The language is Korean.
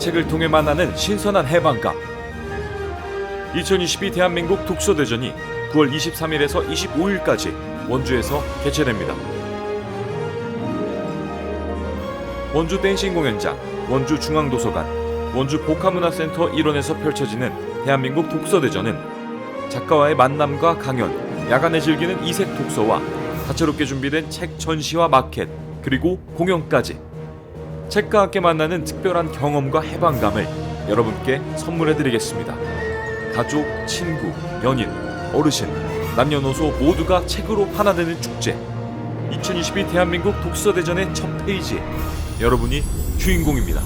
책을 통해 만나는 신선한 해방감. 2022 대한민국 독서대전이 9월 23일에서 25일까지 원주에서 개최됩니다. 원주 댄싱 공연장, 원주 중앙도서관, 원주 복합문화센터 일원에서 펼쳐지는 대한민국 독서대전은 작가와의 만남과 강연, 야간에 즐기는 이색 독서와 다채롭게 준비된 책 전시와 마켓, 그리고 공연까지 책과 함께 만나는 특별한 경험과 해방감을 여러분께 선물해 드리겠습니다. 가족, 친구, 연인, 어르신, 남녀노소 모두가 책으로 하나 되는 축제. 2022 대한민국 독서대전의 첫 페이지. 여러분이 주인공입니다.